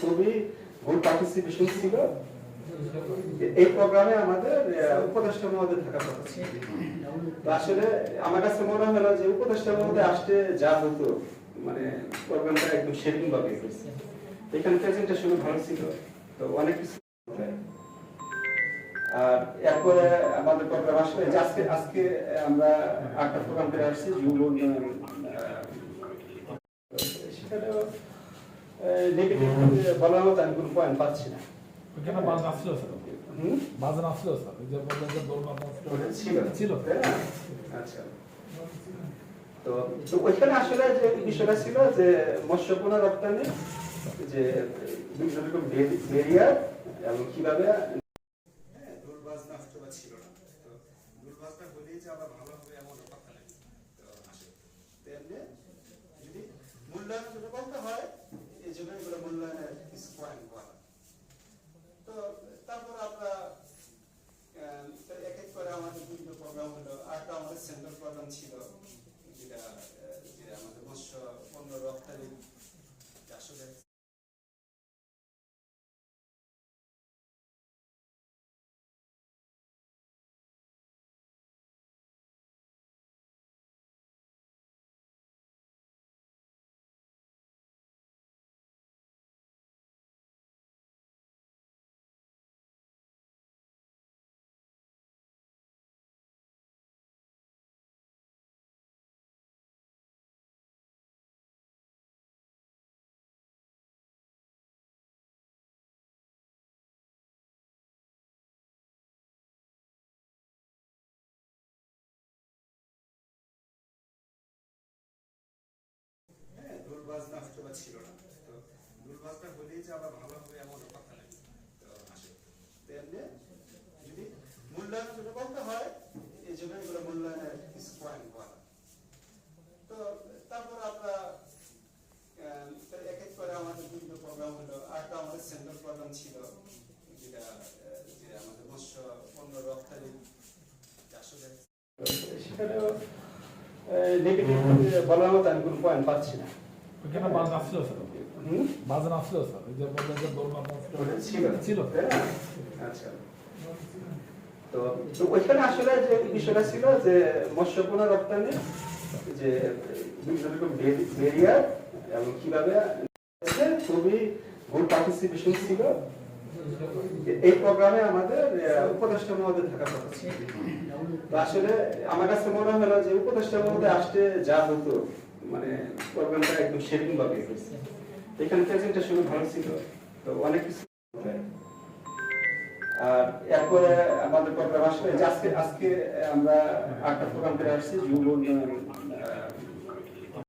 খুবই good participation ছিল। এই প্রোগ্রামে আমাদের উপদেষ্টা মহোদয় থাকা কথা ছিল। আসলে আমার কাছে মনে হলো যে উপদেষ্টা মহোদয় আসতে যা হতো মানে প্রোগ্রামটা একদম শেডিং ভাবে হয়েছে এখানে প্রেজেন্টেশন ভালো ছিল, তো অনেক কিছু আর এরপরে আমাদের প্রোগ্রাম আসলে আজকে আজকে আমরা আটটা প্রোগ্রাম করে আসছি, যুব সেখানেও নেগেটিভ বলার মতো আমি কোনো পয়েন্ট পাচ্ছি না। ওখানে বাজ আসছিল স্যার। হুম? বাজ আসছিল স্যার। যে বললেন যে দোলনা নাচছিল। ছিল। ছিল। আচ্ছা। তো তো ওইখানে আসলে যে বিষয়টা ছিল যে মৎস্য রপ্তানি যে বিভিন্ন রকম বেরিয়ার এবং কীভাবে হ্যাঁ, হয়তো ছিল না। তো দুর্বাসনা হলেই যে আবার ভালো হবে এমন কথা নেই তো আসে তো এমনি যদি মূল্যায়ন যদি বলতে হয় এই জন্য এগুলো মূল্যায়নের কিছু পয়েন্ট বলা তো তারপর আমরা আহ, তো এক এক করে আমাদের বিভিন্ন প্রোগ্রাম হলো আরেকটা আমাদের সেন্ট্রাল প্রোগ্রাম ছিল যেটা আহ, যে আমাদের মৎস্য পণ্য রপ্তানি ছিল না। তো হলেই যে ভালো হবে এমন কথা নেই। তো আসে। তো যদি মূল্যায়ন হয়, এই জন্য এগুলো মূল্যায়নের তো তারপর আমরা এক এক করে আমাদের বিভিন্ন প্রোগ্রাম হলো। আরেকটা আমাদের প্রোগ্রাম ছিল, যেটা যে আমাদের মৎস্য পণ্য রপ্তানি সেখানেও নেগেটিভ বলার মতো আমি কোনো পয়েন্ট পাচ্ছি না। ওখানে বাজ আসছিল স্যার। হুম? বাজ আসছিল স্যার। ওই যে বললেন যে দোলনা ছিল? ছিল। আচ্ছা। তো তো ওইখানে আসলে যে বিষয়টা ছিল যে মৎস্য পোনা রপ্তানি যে বিভিন্ন রকম বেরিয়ার এবং কীভাবে খুবই গুড পার্টিসিপেশন ছিল। এই প্রোগ্রামে আমাদের উপদেষ্টা মহোদয় থাকা কথা ছিল। আসলে আমার কাছে মনে হলো যে উপদেষ্টা মহোদয় আসতে যা হতো মানে প্রোগ্রামটা একদম শেডিং ভাবে হয়েছে এখানে প্রেজেন্টেশন ভালো ছিল, তো অনেক কিছু আর এরপরে আমাদের প্রোগ্রাম আসলে আজকে আজকে আমরা আটটা প্রোগ্রাম করে আসছি যুব